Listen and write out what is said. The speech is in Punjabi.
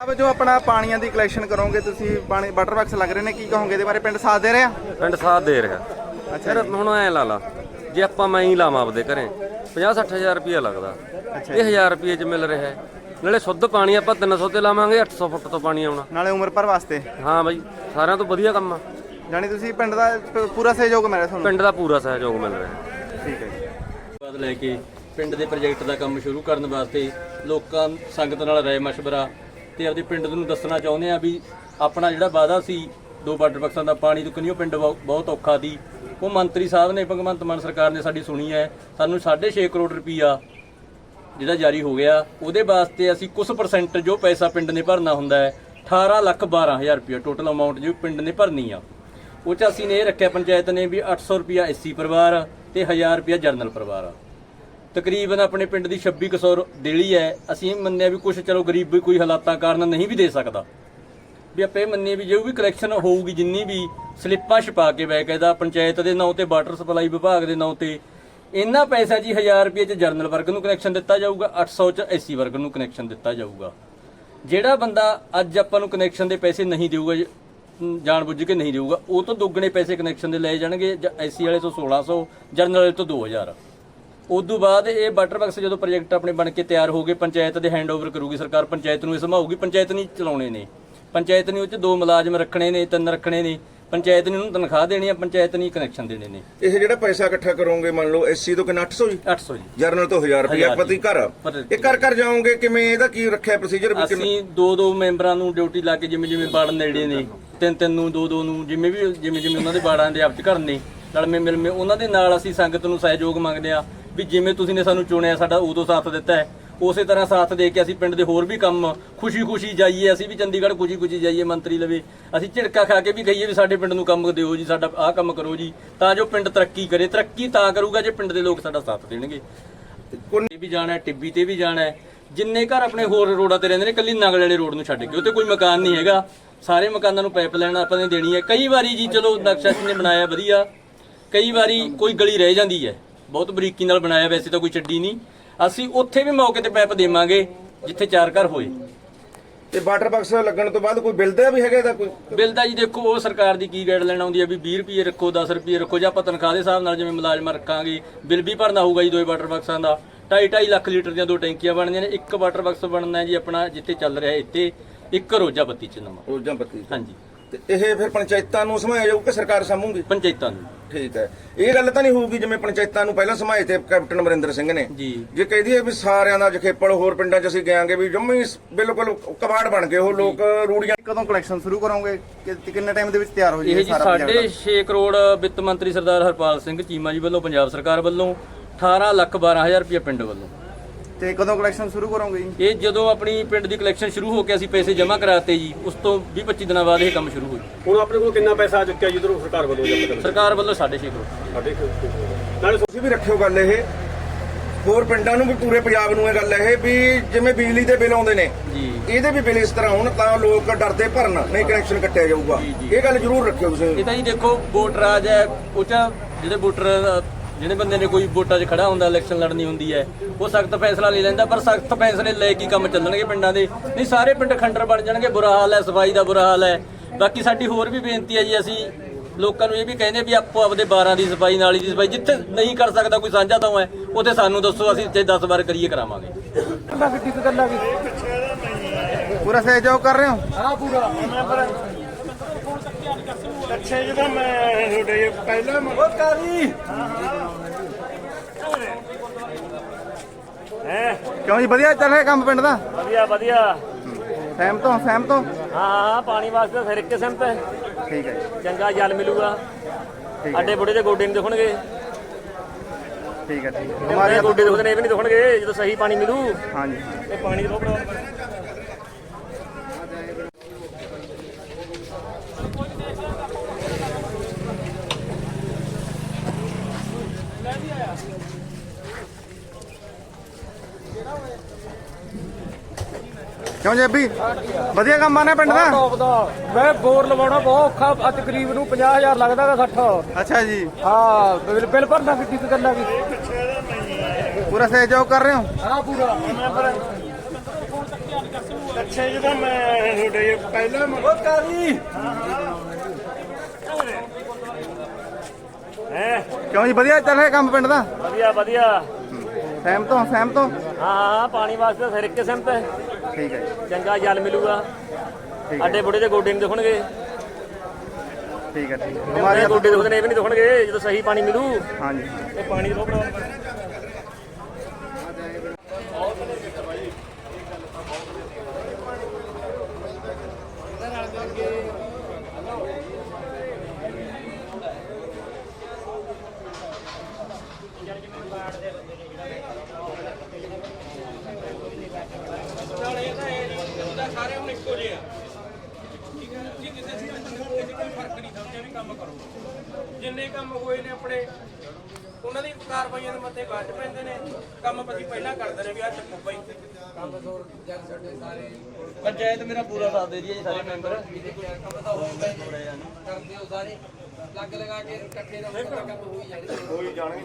ਅਬ ਜੋ ਆਪਣਾ ਪਾਣੀਆਂ ਦੀ ਕਲੈਕਸ਼ਨ ਕਰੋਗੇ ਤੁਸੀਂ? ਪਾਣੀ ਵਾਟਰ ਬਾਕਸ ਲੱਗ ਰਹੇ ਨੇ ਕੀ ਕਹੋਗੇ ਇਹਦੇ ਬਾਰੇ? ਪਿੰਡ ਸਾਥ ਦੇ ਰਿਹਾ? ਪਿੰਡ ਸਾਥ ਦੇ ਰਿਹਾ। ਅੱਛਾ ਫਿਰ ਹੁਣ ਐ ਲਾ ਲਾ ਜੇ ਆਪਾਂ ਮੈਂ ਹੀ ਲਾਵਾਂ ਆਪਦੇ ਘਰੇ 50 ਹਜ਼ਾਰ ਰੁਪਇਆ ਲੱਗਦਾ। ਇਹ 1000 ਰੁਪਏ ਚ ਮਿਲ ਰਿਹਾ ਹੈ। ਨਾਲੇ ਸ਼ੁੱਧ ਪਾਣੀ ਆਪਾਂ 300 ਤੇ ਲਾਵਾਂਗੇ 800 ਫੁੱਟ ਤੋਂ ਪਾਣੀ ਆਉਣਾ। ਨਾਲੇ ਉਮਰ ਭਰ ਵਾਸਤੇ। ਹਾਂ ਬਾਈ ਸਾਰਿਆਂ ਤੋਂ ਵਧੀਆ ਕੰਮ ਆ। ਜਾਣੀ ਤੁਸੀਂ ਪਿੰਡ ਦਾ ਪੂਰਾ ਸਹਿਯੋਗ ਮਿਲ ਰਿਹਾ ਤੁਹਾਨੂੰ? ਪਿੰਡ ਦਾ ਪੂਰਾ ਸਹਿਯੋਗ ਮਿਲ ਰਿਹਾ। ਠੀਕ ਹੈ ਜੀ। ਬਾਅਦ ਲੈ ਕੇ ਪਿੰਡ ਦੇ ਪ੍ਰੋਜੈਕਟ ਦਾ ਕੰਮ ਸ਼ੁਰੂ ਕਰਨ ਵਾਸਤੇ ਲੋਕਾਂ ਸੰਗਤ ਨਾਲ ਰਾਏ ਮਸ਼ਵਰਾ ਤੇ ਆਪਦੇ ਪਿੰਡ ਨੂੰ ਦੱਸਣਾ ਚਾਹੁੰਦੇ ਆ ਵੀ ਆਪਣਾ ਜਿਹੜਾ ਵਾਅਦਾ ਸੀ, ਦੋ ਵਾਟਰ ਬਕਸਾਂ ਦਾ ਪਾਣੀ ਤੋਂ ਕਿੰਨੀਓ ਪਿੰਡ ਬਹੁ- ਬਹੁਤ ਔਖਾ ਸੀ। ਉਹ ਮੰਤਰੀ ਸਾਹਿਬ ਨੇ, ਭਗਵੰਤ ਮਾਨ ਸਰਕਾਰ ਨੇ ਸਾਡੀ ਸੁਣੀ ਹੈ, ਸਾਨੂੰ 6.5 ਕਰੋੜ ਰੁਪਈਆ ਜਿਹੜਾ ਜਾਰੀ ਹੋ ਗਿਆ, ਉਹਦੇ ਵਾਸਤੇ ਅਸੀਂ ਕੁਝ ਪਰਸੈਂਟ ਜੋ ਪੈਸਾ ਪਿੰਡ ਨੇ ਭਰਨਾ ਹੁੰਦਾ ਹੈ 18 ਲੱਖ 12000 ਰੁਪਇਆ ਟੋਟਲ ਅਮਾਉਂਟ ਜੋ ਪਿੰਡ ਨੇ ਭਰਨੀ ਆ। ਉਹ ਚ ਅਸੀਂ ਨੇ ਇਹ ਰੱਖਿਆ ਪੰਚਾਇਤ ਨੇ ਵੀ 800 ਰੁਪਇਆ ਐਸਸੀ ਪਰਿਵਾਰ ਤੇ 1000 ਰੁਪਇਆ ਜਰਨਲ ਪਰਿਵਾਰ ਆ। ਤਕਰੀਬਨ ਆਪਣੇ ਪਿੰਡ ਦੀ 2600 ਦੇਲੀ ਹੈ। ਅਸੀਂ ਇਹ ਮੰਨਿਆ ਵੀ ਕੁਝ ਚਲੋ ਗਰੀਬ ਵੀ ਕੋਈ ਹਾਲਾਤਾਂ ਕਾਰਨ ਨਹੀਂ ਵੀ ਦੇ ਸਕਦਾ। ਵੀ ਆਪੇ ਮੰਨੇ ਵੀ ਜੋ ਵੀ ਕਲੈਕਸ਼ਨ ਹੋਊਗੀ, ਜਿੰਨੀ ਵੀ ਸਲਿੱਪਾਂ ਛਪਾ ਕੇ ਬਕਾਇਦਾ ਪੰਚਾਇਤ ਦੇ ਨਾਂ ਤੇ ਵਾਟਰ ਸਪਲਾਈ ਵਿਭਾਗ ਦੇ ਨਾਂ ਤੇ, ਇੰਨਾ ਪੈਸਾ ਜੀ 1000 ਰੁਪਏ ਚ ਜਰਨਲ ਵਰਗ ਨੂੰ ਕਨੈਕਸ਼ਨ ਦਿੱਤਾ ਜਾਊਗਾ 800 ਚ ਐਸੀ ਵਰਗ ਨੂੰ ਕਨੈਕਸ਼ਨ ਦਿੱਤਾ ਜਾਊਗਾ। ਜਿਹੜਾ ਬੰਦਾ ਅੱਜ ਆਪਾਂ ਨੂੰ ਕਨੈਕਸ਼ਨ ਦੇ ਪੈਸੇ ਨਹੀਂ ਦੇਊਗਾ ਜਾਣ ਬੁੱਝ ਕੇ ਨਹੀਂ ਦੇਊਗਾ, ਉਹ ਤੋਂ ਦੁੱਗਣੇ ਪੈਸੇ ਕਨੈਕਸ਼ਨ ਦੇ ਲਏ ਜਾਣਗੇ ਐਸੀ ਵਾਲੇ ਤੋਂ 1600 ਜਰਨਲ ਵਾਲੇ ਤੋਂ 2000 ਉਦੋਂ ਬਾਅਦ ਇਹ ਵਾਟਰ ਬਾਕਸ ਜਦੋਂ ਪ੍ਰੋਜੈਕਟ ਆਪਣੇ ਬਣ ਕੇ ਤਿਆਰ ਹੋ ਗਏ ਪੰਚਾਇਤ ਦੇ ਹੈਂਡਓਵਰ ਕਰੂਗੀ ਸਰਕਾਰ ਪੰਚਾਇਤ ਨੂੰ ਇਹ ਸੰਭਾਊਗੀ। ਪੰਚਾਇਤ ਨਹੀਂ ਚਲਾਉਣੇ ਨੇ। ਪੰਚਾਇਤ ਨੇ ਉਹ ਚ ਦੋ ਮੁਲਾਜ਼ਮ ਰੱਖਣੇ ਨੇ ਤਿੰਨ ਰੱਖਣੇ ਨੇ। ਪੰਚਾਇਤ ਨੇ ਉਹਨੂੰ ਤਨਖਾਹ ਦੇਣੀ ਹੈ ਪੰਚਾਇਤ ਨੇ ਕਨੈਕਸ਼ਨ ਦੇਣੇ ਨੇ। ਇਹ ਜਿਹੜਾ ਪੈਸਾ ਇਕੱਠਾ ਕਰੋਗੇ ਮੰਨ ਲਓ ਐਸਸੀ ਤੋਂ ਕਿੰਨਾ 800 ਜੀ? 800 ਜੀ। ਜਰਨਲ ਤੋਂ 1000 ਰੁਪਇਆ ਹਜ਼ਾਰ ਪ੍ਰਤੀ ਘਰ। ਇਹ ਕਰ ਕਰ ਜਾਓਗੇ ਕਿਵੇਂ ਇਹਦਾ ਕੀ ਰੱਖਿਆ ਪ੍ਰੋਸੀਜਰ ਵੀ ਕਿਵੇਂ? ਅਸੀਂ ਦੋ ਦੋ ਮੈਂਬਰਾਂ ਨੂੰ ਡਿਊਟੀ ਲਾ ਕੇ ਜਿਵੇਂ ਜਿਵੇਂ ਬਾੜ ਨੇੜੇ ਨੇ ਤਿੰਨ ਤਿੰਨ ਨੂੰ ਦੋ ਦੋ ਨੂੰ ਜਿਵੇਂ ਵੀ ਜਿਵੇਂ ਜਿਵੇਂ ਉਹਨਾਂ ਦੇ ਬਾੜਾਂ ਦੇ ਆਪਚ ਘਰ ਨੇ ਲੜਮੇ ਮਿਲਮੇ ਉਹਨਾਂ ਦੇ ਨਾਲ ਅਸੀਂ ਸੰਗਤ ਨੂੰ ਸਹਿਯੋਗ ਮੰਗਦੇ ਆ ਵੀ ਜਿਵੇਂ ਤੁਸੀਂ ਨੇ ਸਾਨੂੰ ਚੁਣਿਆ ਸਾਡਾ ਉਦੋਂ ਸਾਥ ਦਿੱਤਾ ਹੈ। ਉਸੇ ਤਰ੍ਹਾਂ ਸਾਥ ਦੇ ਕੇ ਅਸੀਂ ਪਿੰਡ ਦੇ ਹੋਰ ਵੀ ਕੰਮ ਖੁਸ਼ੀ-ਖੁਸ਼ੀ ਜਾਈਏ ਅਸੀਂ ਵੀ ਚੰਡੀਗੜ੍ਹ ਖੁਸ਼ੀ-ਖੁਸ਼ੀ ਜਾਈਏ ਮੰਤਰੀ ਲਵੇ। ਅਸੀਂ ਝਿੜਕਾ ਖਾ ਕੇ ਵੀ ਕਹੀਏ ਵੀ ਸਾਡੇ ਪਿੰਡ ਨੂੰ ਕੰਮ ਦਿਓ ਜੀ ਸਾਡਾ ਆਹ ਕੰਮ ਕਰੋ ਜੀ। ਤਾਂ ਜੋ ਪਿੰਡ ਤਰੱਕੀ ਕਰੇ। ਤਰੱਕੀ ਤਾਂ ਕਰੂਗਾ ਜੇ ਪਿੰਡ ਦੇ ਲੋਕ ਸਾਡਾ ਸਾਥ ਦੇਣਗੇ। ਤੇ ਵੀ ਜਾਣਾ ਟਿੱਬੀ ਤੇ ਵੀ ਜਾਣਾ। ਜਿੰਨੇ ਘਰ ਆਪਣੇ ਹੋਰ ਰੋਡਾਂ ਤੇ ਰਹਿੰਦੇ ਨੇ ਕੱਲੀ ਨਗਲ ਵਾਲੇ ਰੋਡ ਨੂੰ ਛੱਡ ਕੇ। ਉੱਤੇ ਕੋਈ ਮਕਾਨ ਨਹੀਂ ਹੈਗਾ। ਸਾਰੇ ਮਕਾਨਾਂ ਨੂੰ ਪਾਈਪ ਲਾਈਨ ਆਪਾਂ ਨੇ ਦੇਣੀ ਹੈ। ਕਈ ਵਾਰੀ ਜੀ ਚਲੋ ਨਕਸ਼ਾ ਨੇ ਬਣਾਇਆ ਵਧੀਆ। ਕਈ ਵਾਰੀ ਕੋਈ ਗਲੀ ਰਹਿ ਜਾਂਦੀ ਹੈ। ਬਹੁਤ ਬਰੀਕੀ ਨਾਲ ਬਣਾਇਆ ਵੈਸੇ ਤਾਂ ਕੋਈ ਚੱਡੀ ਨਹੀਂ। ਅਸੀਂ ਉੱਥੇ ਵੀ ਮੌਕੇ ਤੇ ਪਾਈਪ ਦੇਵਾਂਗੇ ਜਿੱਥੇ ਚਾਰ ਘਰ ਹੋਏ। ਤੇ ਵਾਟਰ ਬਾਕਸ ਲੱਗਣ ਤੋਂ ਬਾਅਦ ਕੋਈ ਬਿੱਲ ਦਾ ਵੀ ਹੈਗਾ ਇਹਦਾ ਕੋਈ? ਬਿੱਲ ਦਾ ਜੀ ਦੇਖੋ ਉਹ ਸਰਕਾਰ ਦੀ ਕੀ ਗਾਈਡਲਾਈਨ ਆਉਂਦੀ ਹੈ ਵੀ 20 ਰੁਪਏ ਰੱਖੋ 10 ਰੁਪਏ ਰੱਖੋ ਜਾਂ ਆਪਾਂ ਤਨਖਾਹ ਦੇ ਹਿਸਾਬ ਨਾਲ ਜਿਵੇਂ ਮੁਲਾਜ਼ਮ ਰੱਖਾਂਗੇ ਬਿੱਲ ਵੀ ਭਰਨਾ ਹੋਊਗਾ ਜੀ ਦੋਏ ਵਾਟਰ ਬਾਕਸਾਂ ਦਾ। 2.5 ਲੱਖ ਲੀਟਰ ਦੀਆਂ ਦੋ ਟੈਂਕੀਆਂ ਬਣਦੀਆਂ ਨੇ ਇੱਕ ਵਾਟਰ ਬਾਕਸ ਬਣਨਾ ਹੈ ਜੀ ਆਪਣਾ ਜਿੱਥੇ ਚੱਲ ਰਿਹਾ ਇੱਥੇ ਇੱਕ ਰੋਜ਼ਾ ਬੱਤੀ ਚ ਨਵਾਂ। ਰੋਜ਼ਾਂ ਬੱਤੀ ਹਾਂਜੀ। ਤੇ ਇਹ ਫਿਰ ਪੰਚਾਇਤਾਂ ਨੂੰ ਸਮਾਇਆ ਜਾਊ ਕਿ ਸਰਕਾਰ ਸਾਂਭੂਗੀ? ਪੰਚਾਇਤਾਂ ਨੂੰ। ਠੀਕ ਹੈ। ਇਹ ਗੱਲ ਤਾਂ ਨਹੀਂ ਹੋਊਗੀ ਜਿਵੇਂ ਪੰਚਾਇਤਾਂ ਨੂੰ ਪਹਿਲਾਂ ਸਮਾਏ ਤੇ ਕੈਪਟਨ ਅਮਰਿੰਦਰ ਸਿੰਘ ਨੇ। ਜੀ। ਜੇ ਕਹਦੀ ਹੈ ਵੀ ਸਾਰਿਆਂ ਦਾ ਜਖੇਪਲ ਹੋਰ ਪਿੰਡਾਂ 'ਚ ਅਸੀਂ ਗਿਆਂਗੇ ਵੀ ਜੰਮੀ ਬਿਲਕੁਲ ਕਬਾੜ ਬਣ ਗਏ ਉਹ ਲੋਕ ਰੂੜੀਆਂ ਕਦੋਂ ਕਲੈਕਸ਼ਨ ਸ਼ੁਰੂ ਕਰੋਗੇ? ਕਿ- ਕਿੰਨੇ ਟਾਈਮ ਦੇ ਵਿੱਚ ਤਿਆਰ ਹੋ ਇਹ ਜਾਏ ਜੀ ਸਾਰਾ ਸਾਢੇ project? 6 ਕਰੋੜ ਵਿੱਤ ਮੰਤਰੀ ਸਰਦਾਰ ਹਰਪਾਲ ਸਿੰਘ ਚੀਮਾ ਜੀ ਵੱਲੋਂ ਪੰਜਾਬ ਸਰਕਾਰ ਵੱਲੋਂ 18 ਲੱਖ 12000 ਰੁਪਏ ਪਿੰਡ ਵੱਲੋਂ। ਤੇ ਕਦੋਂ ਕਲੈਕਸ਼ਨ ਸ਼ੁਰੂ ਕਰੋਗੇ ਜੀ? ਇਹ ਜਦੋਂ ਆਪਣੀ ਪਿੰਡ ਦੀ ਕਲੈਕਸ਼ਨ ਸ਼ੁਰੂ ਹੋ ਕੇ ਅਸੀਂ ਪੈਸੇ ਜਮ੍ਹਾਂ ਕਰਾਤੇ ਜੀ ਉਸ ਤੋਂ 20 25 ਦਿਨਾਂ ਬਾਅਦ ਇਹ ਕੰਮ ਸ਼ੁਰੂ ਹੋ ਗਿਆ ਹੁਣ ਆਪਣੇ ਕੋਲ ਕਿੰਨਾ ਪੈਸਾ ਆ ਚੁੱਕਿਆ ਜਿੱਧਰੋਂ ਸਰਕਾਰ ਵੱਲੋਂ ਜਾਂ ਪਤਾ ਸਰਕਾਰ ਵੱਲੋਂ 6.5 ਕਰੋੜ। ਸਾਡੇ ਨਾਲੇ ਤੁਸੀਂ ਵੀ ਰੱਖਿਓ ਗੱਲ ਇਹ। ਹੋਰ ਪਿੰਡਾਂ ਨੂੰ ਵੀ ਪੂਰੇ ਪੰਜਾਬ ਨੂੰ ਇਹ ਗੱਲ ਇਹ ਵੀ ਜਿਵੇਂ ਬਿਜਲੀ ਦੇ ਬਿੱਲ ਆਉਂਦੇ ਨੇ ਜੀ। ਇਹਦੇ ਵੀ ਬਿੱਲ ਇਸ ਤਰ੍ਹਾਂ ਹੋਣ ਤਾਂ ਲੋਕ ਡਰਦੇ ਭਰਨ ਨਹੀਂ ਕਨੈਕਸ਼ਨ ਕੱਟਿਆ ਜਾਊਗਾ। ਇਹ ਗੱਲ ਜ਼ਰੂਰ ਰੱਖਿਓ ਤੁਸੀਂ। ਇਹ ਤਾਂ ਜੀ ਦੇਖੋ ਵੋਟ ਰਾਜ ਹੈ ਉਹ 'ਚ ਜਿਹੜੇ ਵੋਟਰ ਜਿਹੜੇ ਬੰਦੇ ਨੇ ਕੋਈ ਵੋਟਾਂ 'ਚ ਖੜਾ ਹੁੰਦਾ ਇਲੈਕਸ਼ਨ ਲੜਨੀ ਹੁੰਦੀ ਹੈ ਉਹ ਸਖਤ ਫੈਸਲਾ ਲੈ ਲੈਂਦਾ ਪਰ ਸਖਤ ਫੈਸਲੇ ਲੈ ਕੇ ਕੰਮ ਚੱਲਣਗੇ ਪਿੰਡਾਂ ਦੇ। ਨਹੀਂ ਸਾਰੇ ਪਿੰਡ ਖੰਡਰ ਬਣ ਜਾਣਗੇ ਬੁਰਾ ਹਾਲ ਹੈ ਸਫ਼ਾਈ ਦਾ ਬੁਰਾ ਹਾਲ ਹੈ। ਬਾਕੀ ਸਾਡੀ ਹੋਰ ਵੀ ਬੇਨਤੀ ਹੈ ਜੀ ਅਸੀਂ ਲੋਕਾਂ ਨੂੰ ਇਹ ਵੀ ਕਹਿੰਦੇ ਵੀ ਆਪੋ ਆਪਦੇ 12 ਦੀ ਸਫ਼ਾਈ ਨਾਲੀ ਦੀ ਸਫ਼ਾਈ ਜਿੱਥੇ ਨਹੀਂ ਕਰ ਸਕਦਾ ਕੋਈ ਸਾਂਝਾ ਤਾਂ ਹੈ ਉੱਥੇ ਸਾਨੂੰ ਦੱਸੋ ਅਸੀਂ ਇੱਥੇ 10 ਵਾਰ ਕਰੀਏ ਕਰਾਵਾਂਗੇ। ਪੂਰਾ ਸਹਿਯੋਗ ਕਰ ਰਹੇ ਹੋ? ਅੱਛਾ ਜਦੋਂ ਮੈਂ ਤੁਹਾਡੇ ਪਹਿਲਾਂ ਉਹ ਕਾਲੀ! ਹੈ? ਕਿਉਂ ਜੀ ਵਧੀਆ ਚੱਲ ਰਿਹਾ ਕੰਮ ਪਿੰਡ ਦਾ? ਵਧੀਆ ਵਧੀਆ। ਸਹਿਮਤ ਹੋ ਸਹਿਮਤ ਹੋ? ਹਾਂ ਹਾਂ ਪਾਣੀ ਵਾਸਤੇ ਫਿਰ ਇੱਕ ਕਿਸਮ ਤੇ। ਠੀਕ ਹੈ ਜੀ। ਚੰਗਾ ਜਲ ਮਿਲੂਗਾ। ਹੈ। ਅੱਡੇ ਬੁੜੇ ਦੇ ਗੋਡੇ ਨਹੀਂ ਦੁਖਣਗੇ। ਠੀਕ ਹੈ ਠੀਕ ਹੈ। ਬਿਮਾਰੀਆਂ ਗੋਡੇ ਦੁਖਦੇ ਨੇ ਇਹ ਵੀ ਨਹੀਂ ਦੁਖਣਗੇ ਜਦੋਂ ਸਹੀ ਪਾਣੀ ਮਿਲੂ। ਹਾਂਜੀ। ਇਹ ਪਾਣੀ ਦੀ ਲੋੜ ਕਿਉਂ ਜੀ ਅੱਬੀ ਵਧੀਆ ਕੰਮ ਆਣਾ ਪਿੰਡ ਦਾ? ਟੌਪ ਦਾ। ਮੈਂ ਬੋਰ ਲਵਾਉਣਾ ਬਹੁਤ ਔਖਾ ਆ ਤਕਰੀਬ ਨੂੰ 50000 ਲੱਗਦਾ ਦਾ 60 ਅੱਛਾ ਜੀ। ਹਾਂ ਬਿਲ ਬਿਲ ਭਰਨਾ ਕਿੱਡੀ ਕੁ ਗੱਲਾਂ ਕੀ ਪੂਰਾ ਸਹਿਯੋਗ ਕਰ ਰਹੇ ਹੋ? ਹਾਂ ਪੂਰਾ। ਅੱਛੇ ਜਦੋਂ ਮੈਂ ਤੁਹਾਡੇ ਪਹਿਲਾਂ ਉਹ ਕਾਲੀ ਹੈ? ਕਿਉਂ ਜੀ ਵਧੀਆ ਚੱਲ ਰਿਹਾ ਕੰਮ ਪਿੰਡ ਦਾ? ਵਧੀਆ ਵਧੀਆ। ਸਹਿਮਤ ਹੋ ਸਹਿਮਤ ਹੋ? ਹਾਂ ਹਾਂ ਪਾਣੀ ਵਾਸਤੇ ਸਿਰ ਇੱਕ ਕਿਸਮ ਤੇ ਠੀਕ ਹੈ ਜੀ। ਚੰਗਾ ਜਲ ਮਿਲੂਗਾ। ਠੀਕ ਹੈ। ਅੱਡੇ ਬੁੜੇ ਦੇ ਗੋਡੇ ਨਹੀਂ ਦੁਖਣਗੇ। ਠੀਕ ਹੈ ਠੀਕ ਹੈ। ਬਿਮਾਰੀਆਂ ਬਿਮਾਰੀਆਂ ਗੋਡੇ ਦੁਖਦੇ ਨੇ ਇਹ ਵੀ ਨਹੀਂ ਦੁਖਣਗੇ ਜਦੋਂ ਸਹੀ ਪਾਣੀ ਮਿਲੂ। ਹਾਂਜੀ। ਇਹ ਪਾਣੀ ਦੀ ਬਹੁਤ ਪ੍ਰੋਬਲਮ ਹੈ। ਜਿੰਨੇ ਕੰਮ ਹੋਏ ਨੇ ਆਪਣੇ ਉਹਨਾਂ ਦੀ ਕਾਰਵਾਈਆਂ ਦੇ ਮੱਥੇ ਬਾਅਦ 'ਚ ਪੈਂਦੇ ਨੇ। ਕੰਮ ਅਸੀਂ ਪਹਿਲਾਂ ਕਰਦੇ ਨੇ ਵੀ ਆ ਚੱਕੋ ਬਾਈ। ਪੰਚਾਇਤ ਮੇਰਾ ਪੂਰਾ ਸਾਥ ਦੇ ਰਹੀ ਹੈ ਜੀ ਸਾਰੇ ਮੈਂਬਰ। ਕਰਦੇ ਹੋ ਸਾਰੇ। ਲੱਗ ਲਗਾ ਕੇ ਇਕੱਠੇ ਰਹੋ ਕੰਮ ਹੋਈ ਜਾਣੇ